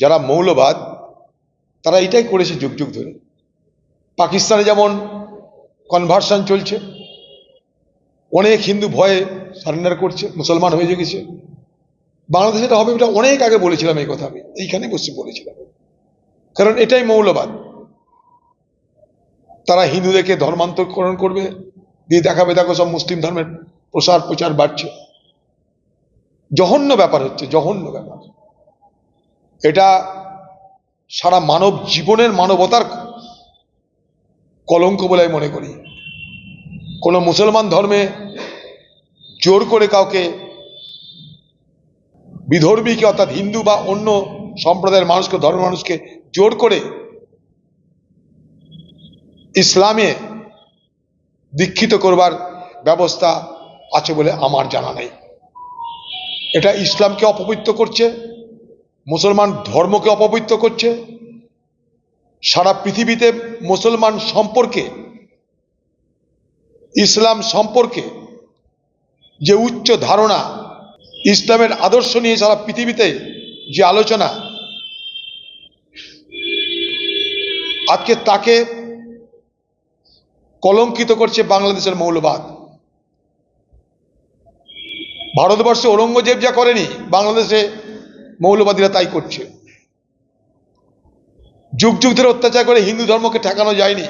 যারা মৌলবাদ, তারা এটাই করেছে যুগ যুগ ধরে। পাকিস্তানে যেমন কনভার্সন চলছে, অনেক হিন্দু ভয়ে সারেন্ডার করছে, মুসলমান হয়ে গেছে। বাংলাদেশে এটা হবে, এটা অনেক আগে বলেছিলাম এই কথা আমি এইখানে বসে বলেছিলাম। কারণ এটাই মৌলবাদ। তারা হিন্দুদেরকে ধর্মান্তরকরণ করবে, দিয়ে দেখাবে দেখো সব মুসলিম ধর্মের প্রসার প্রচার বাড়ছে। জঘন্য ব্যাপার হচ্ছে, জঘন্য ব্যাপার। এটা সারা মানব জীবনের মানবতার কলঙ্ক বলে আমি মনে করি। কোনো মুসলমান ধর্মে জোর করে কাউকে বিধর্মীকে অর্থাৎ হিন্দু বা অন্য সম্প্রদায়ের মানুষকে, ধর্মের মানুষকে জোর করে ইসলামে দীক্ষিত করবার ব্যবস্থা আছে বলে আমার জানা নেই। এটা ইসলামকে অপবিত্র করছে। মুসলমান ধর্মকে অপবিত্র করছে। সারা পৃথিবীতে মুসলমান সম্পর্কে, ইসলাম সম্পর্কে যে উচ্চ ধারণা, ইসলামের আদর্শ নিয়ে সারা পৃথিবীতে যে আলোচনা, আজকে তাকে কলঙ্কিত করছে বাংলাদেশের মৌলবাদ। ভারতবর্ষে ঔরঙ্গজেব যা করেনি, বাংলাদেশে মৌলবাদীরা তাই করছে। যুগ যুগ ধরে অত্যাচার করে হিন্দু ধর্মকে ঠেকানো যায়নি।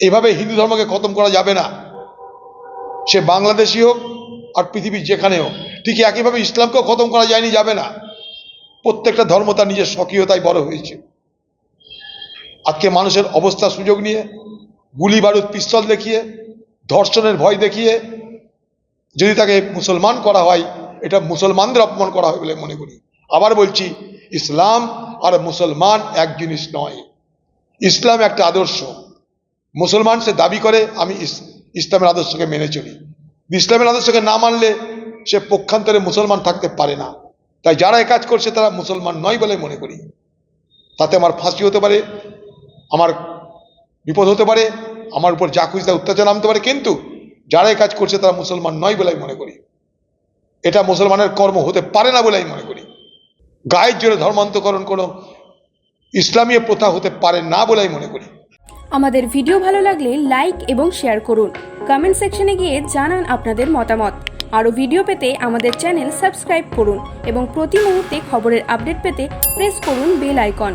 এভাবে হিন্দু ধর্মকে খতম করা যাবে না। সে বাংলাদেশি হোক আর পৃথিবীর যেখানে হোক, ঠিক একইভাবে ইসলামকেও খতম করা যায়নি, যাবে না। প্রত্যেকটা ধর্ম তার নিজের স্বকীয়তায় বড় হয়েছে। আজকে মানুষের অবস্থা সুযোগ নিয়ে গুলি বারুদ পিস্তল দেখিয়ে, ধর্ষণের ভয় দেখিয়ে, যদি তাকে মুসলমান করা হয় এটা মুসলমানদের অপমান করা হয় বলে মনে করি। আবার বলছি, ইসলাম আর মুসলমান এক জিনিস নয়। ইসলাম একটা আদর্শ। মুসলমান সে দাবি করে, আমি ইসলামের আদর্শকে মেনে চলি। ইসলামের আদর্শকে না মানলে সে পক্ষান্তরে মুসলমান থাকতে পারে না। তাই যারা এ কাজ করছে, তারা মুসলমান নয় বলে মনে করি। তাতে আমার ফাঁসি হতে পারে, আমার বিপদ হতে পারে, আমার উপর যা খুঁজতে অত্যাচার নামতে পারে, কিন্তু যারা কাজ করছে, তারা মুসলমান নয় বলে মনে করি। এটা মুসলমানের কর্ম হতে পারে না বলে আমি মনে করি। গায়ের জোরে ধর্মান্তকরণ কোনো ইসলামীয় প্রথা হতে পারে না বলে আমি মনে করি। আমাদের ভিডিও ভালো লাগলে লাইক এবং শেয়ার করুন। কমেন্ট সেকশনে গিয়ে জানান আপনাদের মতামত। আরও ভিডিও পেতে আমাদের চ্যানেল সাবস্ক্রাইব করুন এবং প্রতি মুহূর্তে খবরের আপডেট পেতে প্রেস করুন বেল আইকন।